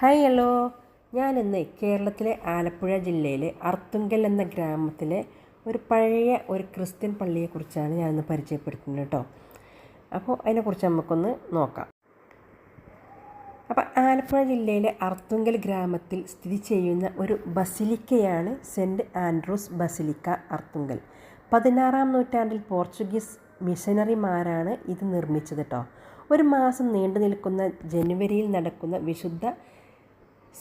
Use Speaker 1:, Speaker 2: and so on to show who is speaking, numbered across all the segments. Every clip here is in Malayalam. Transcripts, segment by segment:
Speaker 1: Hi hello. ഞാൻ ഇന്ന് കേരളത്തിലെ ആലപ്പുഴ ജില്ലയിലെ അർത്തുങ്കൽ എന്ന ഗ്രാമത്തിലെ ഒരു പഴയ ഒരു ക്രിസ്ത്യൻ പള്ളിയെക്കുറിച്ചാണ് ഞാനിന്ന് പരിചയപ്പെടുത്തുന്നത് കേട്ടോ. അപ്പോൾ അതിനെക്കുറിച്ച് നമുക്കൊന്ന് നോക്കാം. അപ്പോൾ ആലപ്പുഴ ജില്ലയിലെ അർത്തുങ്കൽ ഗ്രാമത്തിൽ സ്ഥിതി ചെയ്യുന്ന ഒരു ബസിലിക്കയാണ് സെന്റ് ആൻഡ്രൂസ് ബസിലിക്ക അർത്തുങ്കൽ. പതിനാറാം നൂറ്റാണ്ടിൽ പോർച്ചുഗീസ് മിഷനറിമാരാണ് ഇത് നിർമ്മിച്ചത് കേട്ടോ. ഒരു മാസം നീണ്ടു നിൽക്കുന്ന ജനുവരിയിൽ നടക്കുന്ന വിശുദ്ധ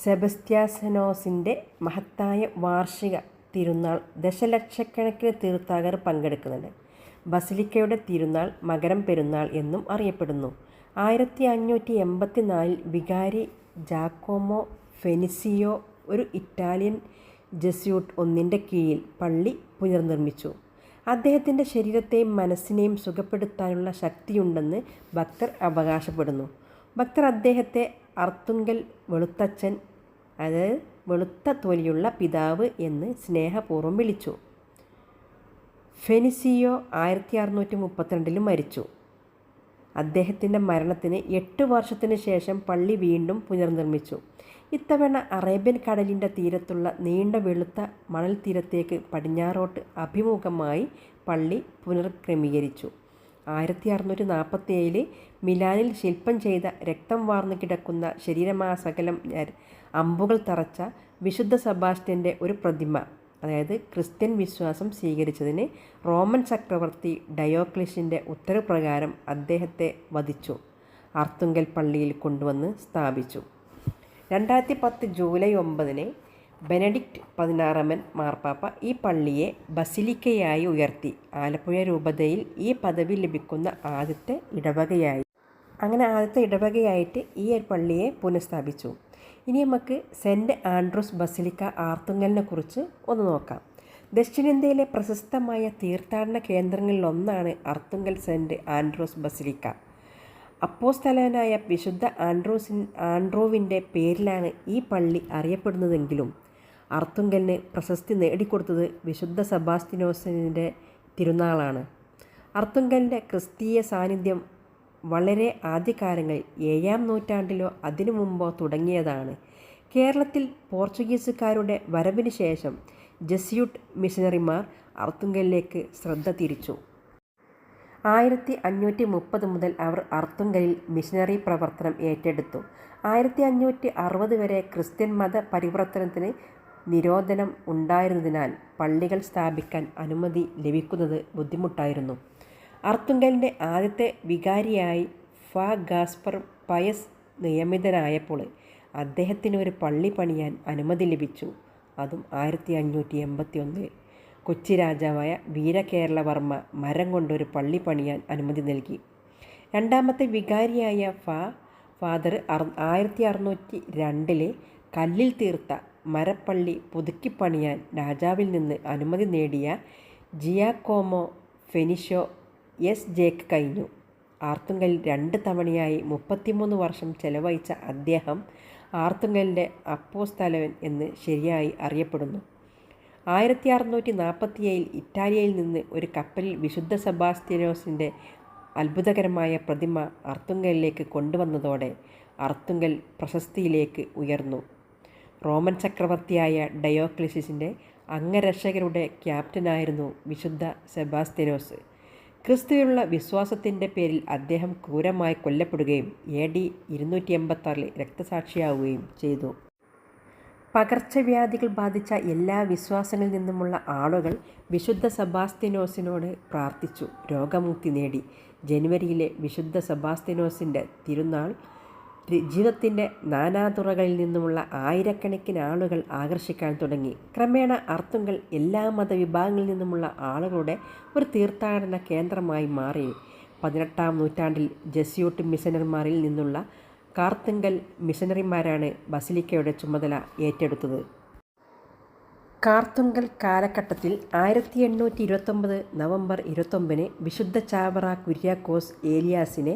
Speaker 1: സെബസ്ത്യാസനോസിന്റെ മഹത്തായ വാർഷിക തിരുനാൾ ദശലക്ഷക്കണക്കിന് തീർത്ഥാടകർ പങ്കെടുക്കുന്നുണ്ട്. ബസിലിക്കയുടെ തിരുനാൾ മകരം പെരുന്നാൾ എന്നും അറിയപ്പെടുന്നു. ആയിരത്തി അഞ്ഞൂറ്റി എൺപത്തി നാലിൽ വികാരി ജാക്കോമോ ഫെനിസിയോ ഒരു ഇറ്റാലിയൻ ജെസ്യൂട്ട് ഒന്നിന്റെ കീഴിൽ പള്ളി പുനർനിർമ്മിച്ചു. അദ്ദേഹത്തിന്റെ ശരീരത്തെയും മനസ്സിനെയും സുഖപ്പെടുത്താനുള്ള ശക്തിയുണ്ടെന്ന് ഭക്തർ അവകാശപ്പെടുന്നു. ഭക്തർ അദ്ദേഹത്തെ അർത്തുങ്കൽ വെളുത്തച്ഛൻ അതായത് വെളുത്ത തൊലിയുള്ള പിതാവ് എന്ന് സ്നേഹപൂർവം വിളിച്ചു. ഫെനിസിയോ ആയിരത്തി അറുന്നൂറ്റി മുപ്പത്തിരണ്ടിൽ മരിച്ചു. അദ്ദേഹത്തിന്റെ മരണത്തിന് എട്ട് വർഷത്തിന് ശേഷം പള്ളി വീണ്ടും പുനർനിർമ്മിച്ചു. ഇത്തവണ അറേബ്യൻ കടലിന്റെ തീരത്തുള്ള നീണ്ട വെളുത്ത മണൽ തീരത്തേക്ക് പടിഞ്ഞാറോട്ട് അഭിമുഖമായി പള്ളി പുനർക്രമീകരിച്ചു. ആയിരത്തി അറുന്നൂറ്റി നാൽപ്പത്തി ഏഴിൽ മിലാനിൽ ശില്പം ചെയ്ത രക്തം വാർന്നു കിടക്കുന്ന ശരീരമാസകലം അമ്പുകൾ തറച്ച വിശുദ്ധ സബാസ്റ്റ്യന്റെ ഒരു പ്രതിമ. അതായത് ക്രിസ്ത്യൻ വിശ്വാസം സ്വീകരിച്ചതിന് റോമൻ ചക്രവർത്തി ഡയോക്ലിഷിന്റെ ഉത്തരപ്രകാരം അദ്ദേഹത്തെ വധിച്ചു. അർത്തുങ്കൽ പള്ളിയിൽ കൊണ്ടുവന്ന് സ്ഥാപിച്ചു. രണ്ടായിരത്തി പത്ത് ജൂലൈ ഒമ്പതിന് ബെനഡിക്റ്റ് പതിനാറാമൻ മാർപ്പാപ്പ ഈ പള്ളിയെ ബസിലിക്കയായി ഉയർത്തി. ആലപ്പുഴ രൂപതയിൽ ഈ പദവി ലഭിക്കുന്ന ആദ്യത്തെ ഇടവകയായി. അങ്ങനെ ആദ്യത്തെ ഇടവകയായിട്ട് ഈ ഒരു പള്ളിയെ പുനഃസ്ഥാപിച്ചു. ഇനി നമുക്ക് സെന്റ് ആൻഡ്രൂസ് ബസിലിക്ക ആർത്തുങ്ങലിനെ കുറിച്ച് ഒന്ന് നോക്കാം. ദക്ഷിണേന്ത്യയിലെ പ്രശസ്തമായ തീർത്ഥാടന കേന്ദ്രങ്ങളിലൊന്നാണ് അർത്തുങ്കൽ സെന്റ് ആൻഡ്രൂസ് ബസിലിക്ക. അപ്പോസ്തലനായ വിശുദ്ധ ആൻഡ്രൂസിൻ ആൻഡ്രൂവിന്റെ പേരിലാണ് ഈ പള്ളി അറിയപ്പെടുന്നതെങ്കിലും അർത്തുങ്കലിന് പ്രശസ്തി നേടിക്കൊടുത്തത് വിശുദ്ധ സെബാസ്റ്റിനോസിന്റെ തിരുനാളാണ്. അർത്തുങ്കലിന്റെ ക്രിസ്തീയ സാന്നിധ്യം വളരെ ആദ്യകാലങ്ങളിൽ ഏഴാം നൂറ്റാണ്ടിലോ അതിനു മുമ്പോ തുടങ്ങിയതാണ്. കേരളത്തിൽ പോർച്ചുഗീസുകാരുടെ വരവിന് ശേഷം ജസ്യൂട്ട് മിഷനറിമാർ അർത്തുങ്കലിലേക്ക് ശ്രദ്ധ തിരിച്ചു. ആയിരത്തി അഞ്ഞൂറ്റി മുപ്പത് മുതൽ അവർ അർത്തുങ്കലിൽ മിഷനറി പ്രവർത്തനം ഏറ്റെടുത്തു. ആയിരത്തി അഞ്ഞൂറ്റി അറുപത് വരെ ക്രിസ്ത്യൻ മത പരിവർത്തനത്തിന് നിരോധനം ഉണ്ടായിരുന്നതിനാൽ പള്ളികൾ സ്ഥാപിക്കാൻ അനുമതി ലഭിക്കുന്നത് ബുദ്ധിമുട്ടായിരുന്നു. അർത്തുങ്കലിന്റെ ആദ്യത്തെ വികാരിയായി ഫ ഗാസ്പർ പയസ് നിയമിതനായപ്പോൾ അദ്ദേഹത്തിന് ഒരു പള്ളി പണിയാൻ അനുമതി ലഭിച്ചു. അതും ആയിരത്തി അഞ്ഞൂറ്റി എൺപത്തി ഒന്നിൽ കൊച്ചി രാജാവായ വീരകേരളവർമ്മ മരം കൊണ്ടൊരു പള്ളി പണിയാൻ അനുമതി നൽകി. രണ്ടാമത്തെ വികാരിയായ ഫാ ഫാദർ ആയിരത്തി അറുന്നൂറ്റി രണ്ടിലെ കല്ലിൽ തീർത്ത മരപ്പള്ളി പുതുക്കിപ്പണിയാൻ രാജാവിൽ നിന്ന് അനുമതി നേടിയ ജിയാക്കോമോ ഫെനിഷോ എസ് ജേക്ക് കഴിഞ്ഞു. ആർത്തുങ്കലിൽ രണ്ട് തവണയായി മുപ്പത്തിമൂന്ന് വർഷം ചെലവഴിച്ച അദ്ദേഹം ആർത്തുങ്കലിന്റെ അപ്പോസ്തലവൻ എന്ന് ശരിയായി അറിയപ്പെടുന്നു. ആയിരത്തി അറുന്നൂറ്റി നാൽപ്പത്തിയേഴിൽ ഇറ്റാലിയയിൽ നിന്ന് ഒരു കപ്പലിൽ വിശുദ്ധ സെബാസ്റ്റിനോസിന്റെ അത്ഭുതകരമായ പ്രതിമ അർത്തുങ്കലിലേക്ക് കൊണ്ടുവന്നതോടെ അർത്തുങ്കൽ പ്രശസ്തിയിലേക്ക് ഉയർന്നു. റോമൻ ചക്രവർത്തിയായ ഡയോക്ലിസിന്റെ അംഗരക്ഷകരുടെ ക്യാപ്റ്റനായിരുന്നു വിശുദ്ധ സെബാസ്തിനോസ് ക്രിസ്തുവിലുള്ള വിശ്വാസത്തിന്റെ പേരിൽ അദ്ദേഹം ക്രൂരമായി കൊല്ലപ്പെടുകയും എ ഡി ഇരുന്നൂറ്റി എൺപത്താറിൽ രക്തസാക്ഷിയാവുകയും ചെയ്തു. പകർച്ചവ്യാധികൾ ബാധിച്ച എല്ലാ വിശ്വാസങ്ങളിൽ നിന്നുമുള്ള ആളുകൾ വിശുദ്ധ സബാസ്തിനോസിനോട് പ്രാർത്ഥിച്ചു. രോഗമുക്തി നേടി. ജനുവരിയിലെ വിശുദ്ധ സബാസ്തിനോസിന്റെ തിരുനാൾ ജീവിതത്തിന്റെ നാനാതുറകളിൽ നിന്നുമുള്ള ആയിരക്കണക്കിന് ആളുകൾ ആകർഷിക്കാൻ തുടങ്ങി. ക്രമേണ അർത്തുങ്കൽ എല്ലാ മതവിഭാഗങ്ങളിൽ നിന്നുമുള്ള ആളുകളുടെ ഒരു തീർത്ഥാടന കേന്ദ്രമായി മാറി. പതിനെട്ടാം നൂറ്റാണ്ടിൽ ജസ്യൂട്ട് മിഷനറിമാരിൽ നിന്നുള്ള കാർത്തുങ്കൽ മിഷനറിമാരാണ് ബസിലിക്കയുടെ ചുമതല ഏറ്റെടുത്തത്. കാർത്തുങ്കൽ കാലഘട്ടത്തിൽ ആയിരത്തി എണ്ണൂറ്റി ഇരുപത്തൊമ്പത് നവംബർ ഇരുപത്തൊമ്പതിന് വിശുദ്ധ ചാവറ കുര്യാക്കോസ് ഏലിയാസിനെ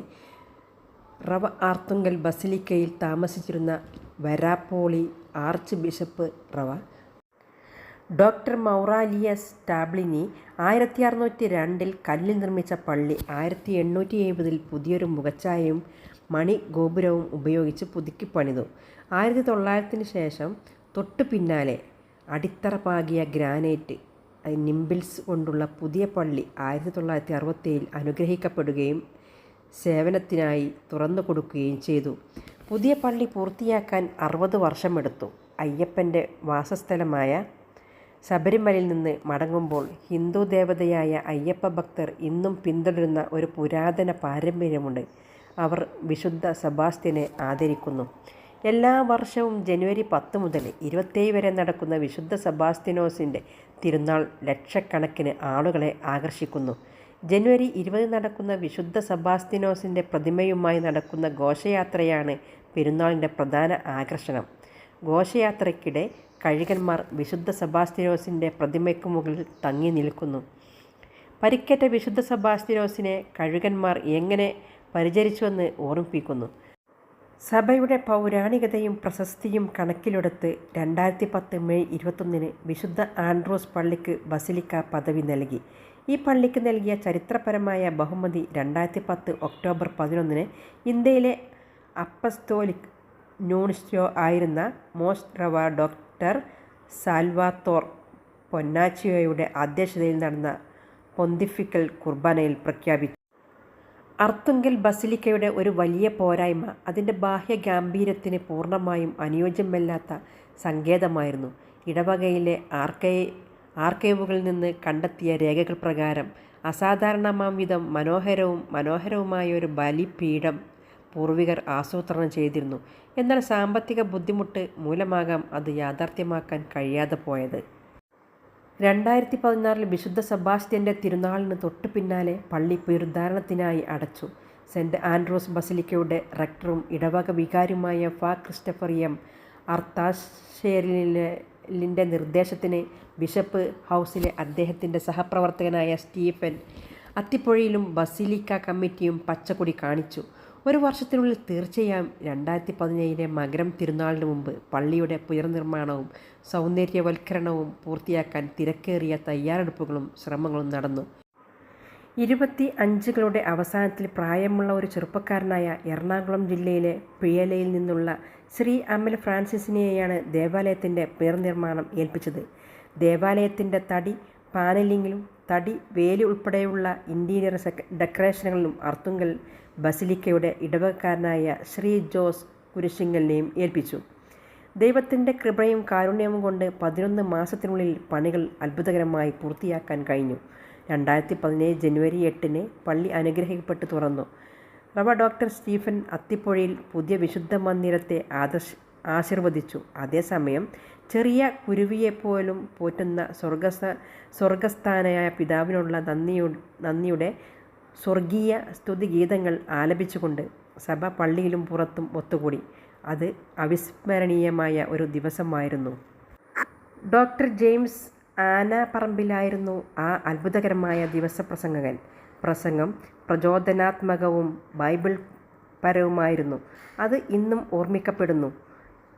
Speaker 1: റവ ആർത്തുങ്കൽ ബസിലിക്കയിൽ താമസിച്ചിരുന്ന Varapoly archbishop Rev. Doctor Maurelius Tablini ആയിരത്തി അറുന്നൂറ്റി രണ്ടിൽ കല്ലിൽ നിർമ്മിച്ച പള്ളി ആയിരത്തി എണ്ണൂറ്റി എഴുപതിൽ പുതിയൊരു മുഖച്ചായയും മണി ഗോപുരവും ഉപയോഗിച്ച് പുതുക്കി പണിതു. ആയിരത്തി തൊള്ളായിരത്തിന് ശേഷം തൊട്ടു പിന്നാലെ അടിത്തറ പാകിയ ഗ്രാനൈറ്റ് നിംബിൾസ് കൊണ്ടുള്ള പുതിയ പള്ളി ആയിരത്തി തൊള്ളായിരത്തി അറുപത്തേഴിൽ അനുഗ്രഹിക്കപ്പെടുകയും സേവനത്തിനായി തുറന്നു കൊടുക്കുകയും ചെയ്തു. പുതിയ പള്ളി പൂർത്തിയാക്കാൻ അറുപത് വർഷമെടുത്തു. അയ്യപ്പന്റെ വാസസ്ഥലമായ ശബരിമലയിൽ നിന്ന് മടങ്ങുമ്പോൾ ഹിന്ദു ദേവതയായ അയ്യപ്പ ഭക്തർ ഇന്നും പിന്തുടരുന്ന ഒരു പുരാതന പാരമ്പര്യമുണ്ട്. അവർ വിശുദ്ധ സെബാസ്റ്റ്യനെ ആദരിക്കുന്നു. എല്ലാ വർഷവും ജനുവരി പത്ത് മുതൽ ഇരുപത്തേഴ് വരെ നടക്കുന്ന വിശുദ്ധ സെബാസ്ത്യനോസിന്റെ തിരുനാൾ ലക്ഷക്കണക്കിന് ആളുകളെ ആകർഷിക്കുന്നു. ജനുവരി ഇരുപത് നടക്കുന്ന വിശുദ്ധ സബാസ്തിനോസിന്റെ പ്രതിമയുമായി നടക്കുന്ന ഘോഷയാത്രയാണ് പെരുന്നാളിന്റെ പ്രധാന ആകർഷണം. ഘോഷയാത്രയ്ക്കിടെ കഴുകന്മാർ വിശുദ്ധ സബാസ്തിനോസിന്റെ പ്രതിമയ്ക്ക് മുകളിൽ തങ്ങി നിൽക്കുന്നു. പരിക്കേറ്റ വിശുദ്ധ സബാസ്തിനോസിനെ കഴുകന്മാർ എങ്ങനെ പരിചരിച്ചുവെന്ന് ഓർമ്മിപ്പിക്കുന്നു. സഭയുടെ പൗരാണികതയും പ്രശസ്തിയും കണക്കിലെടുത്ത് രണ്ടായിരത്തി പത്ത് മെയ് ഇരുപത്തൊന്നിന് വിശുദ്ധ ആൻഡ്രോസ് പള്ളിക്ക് ബസിലിക്ക പദവി നൽകി. ഈ പള്ളിക്ക് നൽകിയ ചരിത്രപരമായ ബഹുമതി രണ്ടായിരത്തി പത്ത് ഒക്ടോബർ പതിനൊന്നിന് ഇന്ത്യയിലെ അപ്പസ്തോലിക് ന്യൂണിസ്റ്റോ ആയിരുന്ന മോസ്റ്റ് റവ ഡോക്ടർ സാൽവാത്തോർ പൊന്നാച്ചിയോയുടെ അധ്യക്ഷതയിൽ നടന്ന പൊന്തിഫിക്കൽ കുർബാനയിൽ പ്രഖ്യാപിച്ചു. അർത്തുങ്കൽ ബസിലിക്കയുടെ ഒരു വലിയ പോരായ്മ അതിന്റെ ബാഹ്യ ഗാംഭീര്യത്തിന് പൂർണമായും അനുയോജ്യമല്ലാത്ത സങ്കേതമായിരുന്നു. ഇടവകയിലെ ആർക്കൈ ആർക്കൈവുകളിൽ നിന്ന് കണ്ടെത്തിയ രേഖകൾ പ്രകാരം അസാധാരണമാം വിധം മനോഹരവും മനോഹരവുമായ ഒരു ബലിപീഠം പൂർവികർ ആസൂത്രണം ചെയ്തിരുന്നു. എന്നാൽ സാമ്പത്തിക ബുദ്ധിമുട്ട് മൂലമാകാം അത് യാഥാർത്ഥ്യമാക്കാൻ കഴിയാതെ പോയത്. രണ്ടായിരത്തി പതിനാറിൽ വിശുദ്ധ സെബാസ്റ്റ്യന്റെ തിരുനാളിന് തൊട്ടു പിന്നാലെ പള്ളി പുനരുദ്ധാരണത്തിനായി അടച്ചു. സെന്റ് ആൻഡ്രോസ് ബസിലിക്കയുടെ റെക്ടറും ഇടവക വികാരിയുമായ ഫാ ക്രിസ്റ്റഫർ എം അർത്താഷേലിന്റെ നിർദ്ദേശത്തിന് ബിഷപ്പ് ഹൗസിലെ അദ്ദേഹത്തിന്റെ സഹപ്രവർത്തകനായ സ്റ്റീഫൻ അത്തിപ്പുഴയിലും ബസിലിക്ക കമ്മിറ്റിയും പച്ചക്കൊടി കാണിച്ചു. ഒരു വർഷത്തിനുള്ളിൽ തീർച്ചയായും രണ്ടായിരത്തി പതിനേഴിലെ മകരം തിരുനാളിന് മുമ്പ് പള്ളിയുടെ പുനർനിർമ്മാണവും സൗന്ദര്യവൽക്കരണവും പൂർത്തിയാക്കാൻ തിരക്കേറിയ തയ്യാറെടുപ്പുകളും ശ്രമങ്ങളും നടന്നു. ഇരുപത്തി അഞ്ചുകളുടെ അവസാനത്തിൽ പ്രായമുള്ള ഒരു ചെറുപ്പക്കാരനായ എറണാകുളം ജില്ലയിലെ പിയലയിൽ നിന്നുള്ള ശ്രീ അമ്മൽ ഫ്രാൻസിസിനെയാണ് ദേവാലയത്തിന്റെ പുനർനിർമ്മാണം ഏൽപ്പിച്ചത്. ദേവാലയത്തിന്റെ തടി പാനലിങ്ങിലും തടി വേലി ഉൾപ്പെടെയുള്ള ഇന്റീരിയർ ഡെക്കറേഷനുകളിലും അർത്തുങ്കൽ ബസിലിക്കയുടെ ഇടവകക്കാരനായ ശ്രീ ജോസ് കുരിശിങ്കലിനെയും ഏൽപ്പിച്ചു. ദൈവത്തിന്റെ കൃപയും കാരുണ്യവും കൊണ്ട് പതിനൊന്ന് മാസത്തിനുള്ളിൽ പണികൾ അത്ഭുതകരമായി പൂർത്തിയാക്കാൻ കഴിഞ്ഞു. രണ്ടായിരത്തി പതിനേഴ് ജനുവരി എട്ടിന് പള്ളി അനുഗ്രഹിക്കപ്പെട്ട് തുറന്നു. റവ ഡോക്ടർ സ്റ്റീഫൻ അത്തിപ്പുഴയിൽ പുതിയ വിശുദ്ധ മന്ദിരത്തെ ആദർശ ആശീർവദിച്ചു. അതേസമയം ചെറിയ കുരുവിയെപ്പോലും പോറ്റുന്ന സ്വർഗസ്ഥ സ്വർഗസ്ഥാനായ പിതാവിനുള്ള നന്ദിയു നന്ദിയുടെ സ്വർഗീയ സ്തുതിഗീതങ്ങൾ ആലപിച്ചുകൊണ്ട് സഭ പള്ളിയിലും പുറത്തും ഒത്തുകൂടി. അത് അവിസ്മരണീയമായ ഒരു ദിവസമായിരുന്നു. ഡോക്ടർ ജെയിംസ് ആന പറമ്പിലായിരുന്നു ആ അത്ഭുതകരമായ ദിവസപ്രസംഗകൻ. പ്രസംഗം പ്രചോദനാത്മകവും ബൈബിൾ പരവുമായിരുന്നു. അത് ഇന്നും ഓർമ്മിക്കപ്പെടുന്നു.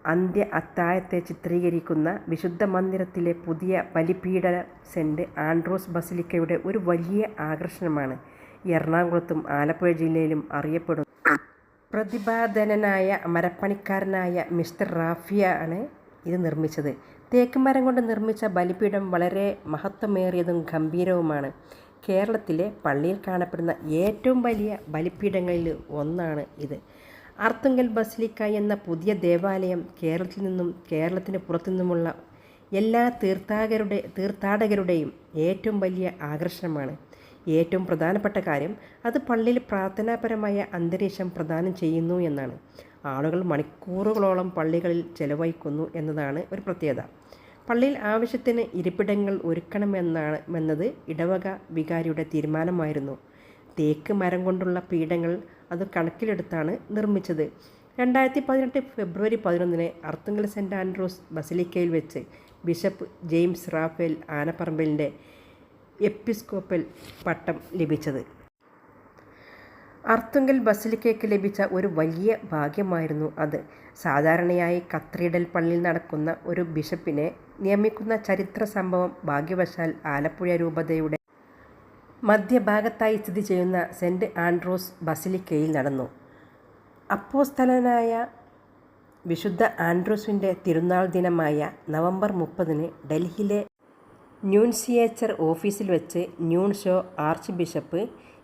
Speaker 1: അന്ത്യ അത്തായത്തെ ചിത്രീകരിക്കുന്ന വിശുദ്ധ മന്ദിരത്തിലെ പുതിയ ബലിപീഠ സെന്റ് ആൻഡ്രോസ് ബസിലിക്കയുടെ ഒരു വലിയ ആകർഷണമാണ്. എറണാകുളത്തും ആലപ്പുഴ ജില്ലയിലും അറിയപ്പെടുന്നു. പ്രതിഭാധനനായ മരപ്പണിക്കാരനായ മിസ്റ്റർ റാഫിയ ആണ് ഇത് നിർമ്മിച്ചത്. തേക്ക് മരം കൊണ്ട് നിർമ്മിച്ച ബലിപീഠം വളരെ മഹത്വമേറിയതും ഗംഭീരവുമാണ്. കേരളത്തിലെ പള്ളിയിൽ കാണപ്പെടുന്ന ഏറ്റവും വലിയ ബലിപീഠങ്ങളിൽ ഒന്നാണ് ഇത്. അർത്തുങ്കൽ ബസിലിക്ക എന്ന പുതിയ ദേവാലയം കേരളത്തിൽ നിന്നും കേരളത്തിന് പുറത്തു നിന്നുമുള്ള എല്ലാ തീർത്ഥാടകരുടെ തീർത്ഥാടകരുടെയും ഏറ്റവും വലിയ ആകർഷണമാണ്. ഏറ്റവും പ്രധാനപ്പെട്ട കാര്യം അത് പള്ളിയിൽ പ്രാർത്ഥനാപരമായ അന്തരീക്ഷം പ്രദാനം ചെയ്യുന്നു എന്നാണ്. ആളുകൾ മണിക്കൂറുകളോളം പള്ളികളിൽ ചെലവഴിക്കുന്നു എന്നതാണ് ഒരു പ്രത്യേകത. പള്ളിയിൽ ആവശ്യത്തിന് ഇരിപ്പിടങ്ങൾ ഒരുക്കണമെന്നാണ് എന്നത് ഇടവക വികാരിയുടെ തീരുമാനമായിരുന്നു. തേക്ക് മരം കൊണ്ടുള്ള പീഠങ്ങൾ അത് കണക്കിലെടുത്താണ് നിർമ്മിച്ചത്. രണ്ടായിരത്തി പതിനെട്ട് ഫെബ്രുവരി പതിനൊന്നിന് അർത്തുങ്കൽ സെന്റ് ആൻഡ്രൂസ് ബസിലിക്കയിൽ വെച്ച് ബിഷപ്പ് ജെയിംസ് റാഫേൽ ആനപ്പറമ്പലിന്റെ എപ്പിസ്കോപ്പൽ പട്ടം ലഭിച്ചത്. അർത്തുങ്കൽ ബസിലിക്കയ്ക്ക് ലഭിച്ച ഒരു വലിയ ഭാഗ്യമായിരുന്നു അത്. സാധാരണയായി കത്രീഡൽ പള്ളിയിൽ നടക്കുന്ന ഒരു ബിഷപ്പിനെ നിയമിക്കുന്ന ചരിത്ര സംഭവം ഭാഗ്യവശാൽ ആലപ്പുഴ രൂപതയുടെ മധ്യഭാഗത്തായി സ്ഥിതി ചെയ്യുന്ന സെന്റ് ആൻഡ്രോസ് ബസിലിക്കയിൽ നടന്നു. അപ്പോസ്തലനായ വിശുദ്ധ ആൻഡ്രൂസിന്റെ തിരുനാൾ ദിനമായ നവംബർ മുപ്പതിന് ഡൽഹിയിലെ ന്യൂൻസിയേച്ചർ ഓഫീസിൽ വെച്ച് nuncio archbishop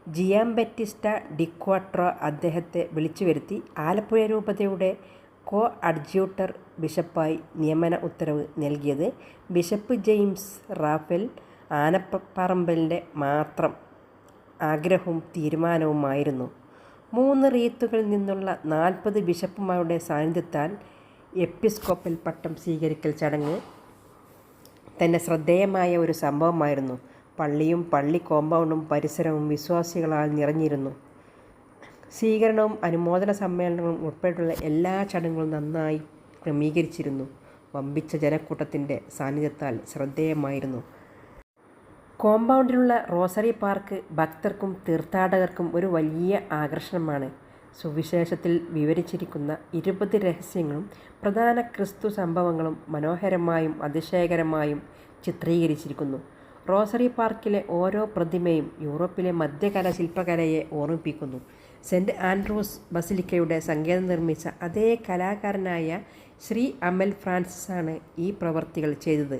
Speaker 1: Giambattista Diquattro അദ്ദേഹത്തെ വിളിച്ചു വരുത്തി ആലപ്പുഴ രൂപതയുടെ കോ അഡ്ജ്യൂട്ടർ ബിഷപ്പായി നിയമന ഉത്തരവ് നൽകിയത് ബിഷപ്പ് ജെയിംസ് റാഫൽ ആനപ്പറമ്പലിന്റെ മാത്രം ആഗ്രഹവും തീരുമാനവുമായിരുന്നു. മൂന്ന് റീത്തുകളിൽ നിന്നുള്ള നാൽപ്പത് ബിഷപ്പുമാരുടെ സാന്നിധ്യത്താൽ എപ്പിസ്കോപ്പൽ പട്ടം സ്വീകരിക്കൽ ചടങ്ങ് തന്നെ ശ്രദ്ധേയമായ ഒരു സംഭവമായിരുന്നു. പള്ളിയും പള്ളി കോമ്പൗണ്ടും പരിസരവും വിശ്വാസികളാൽ നിറഞ്ഞിരുന്നു. സ്വീകരണവും അനുമോദന സമ്മേളനങ്ങളും ഉൾപ്പെട്ടുള്ള എല്ലാ ചടങ്ങുകളും നന്നായി ക്രമീകരിച്ചിരുന്നു. വമ്പിച്ച ജനക്കൂട്ടത്തിന്റെ സാന്നിധ്യത്താൽ ശ്രദ്ധേയമായിരുന്നു. കോമ്പൗണ്ടിലുള്ള റോസറി പാർക്ക് ഭക്തർക്കും തീർത്ഥാടകർക്കും ഒരു വലിയ ആകർഷണമാണ്. സുവിശേഷത്തിൽ വിവരിച്ചിരിക്കുന്ന ഇരുപത് രഹസ്യങ്ങളും പ്രധാന ക്രിസ്തു സംഭവങ്ങളും മനോഹരമായും അതിശയകരമായും ചിത്രീകരിച്ചിരിക്കുന്നു. റോസറി പാർക്കിലെ ഓരോ പ്രതിമയും യൂറോപ്പിലെ മധ്യകാല ശില്പകലയെ ഓർമ്മിപ്പിക്കുന്നു. സെന്റ് ആൻഡ്രൂസ് ബസിലിക്കയുടെ സങ്കേതം നിർമ്മിച്ച അതേ കലാകാരനായ ശ്രീ അമൽ ഫ്രാൻസിസാണ് ഈ പ്രവർത്തികൾ ചെയ്തത്.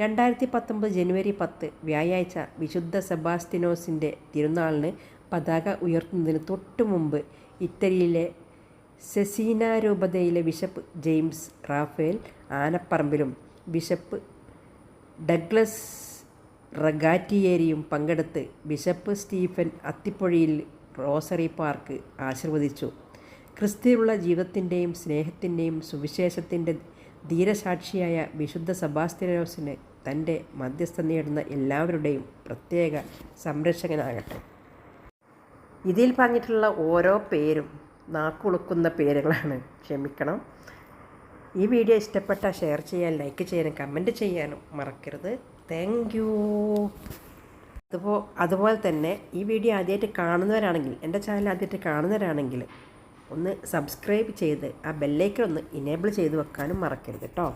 Speaker 1: രണ്ടായിരത്തി പത്തൊമ്പത് ജനുവരി പത്ത് വ്യാഴാഴ്ച വിശുദ്ധ സെബാസ്റ്റിനോസിന്റെ തിരുനാളിന് പതാക ഉയർത്തുന്നതിന് തൊട്ടു മുമ്പ് ഇറ്റലിയിലെ സെസീന രൂപതയിലെ ബിഷപ്പ് ജെയിംസ് റാഫേൽ ആനപ്പറമ്പിലും ബിഷപ്പ് ഡഗ്ലസ് റഗാറ്റിയേരിയും പങ്കെടുത്ത് bishop Stephen Athipozhiyil rosary park ആശീർവദിച്ചു. ക്രിസ്തുവിലുള്ള ജീവിതത്തിന്റെയും സ്നേഹത്തിന്റെയും സുവിശേഷത്തിന്റെ ധീരസാക്ഷിയായ വിശുദ്ധ സബാസ്തിനോസിന് തന്റെ മധ്യസ്ഥ നേടുന്ന എല്ലാവരുടെയും പ്രത്യേക സംരക്ഷകനാകട്ടെ. ഇതിൽ പറഞ്ഞിട്ടുള്ള ഓരോ പേരും നാക്കുളുക്കുന്ന പേരുകളാണ്. ക്ഷമിക്കണം. ഈ വീഡിയോ ഇഷ്ടപ്പെട്ടാൽ ഷെയർ ചെയ്യാൻ ലൈക്ക് ചെയ്യാനും കമന്റ് ചെയ്യാനും മറക്കരുത്. താങ്ക് യു അതുപോ അതുപോലെ തന്നെ ഈ വീഡിയോ ആദ്യമായിട്ട് കാണുന്നവരാണെങ്കിൽ എന്റെ ചാനൽ ആദ്യമായിട്ട് കാണുന്നവരാണെങ്കിൽ ഒന്ന് സബ്സ്ക്രൈബ് ചെയ്ത് ആ ബെല്ലൈക്കൺ ഒന്ന് ഇനേബിൾ ചെയ്ത് വെക്കാനും മറക്കരുത് കേട്ടോ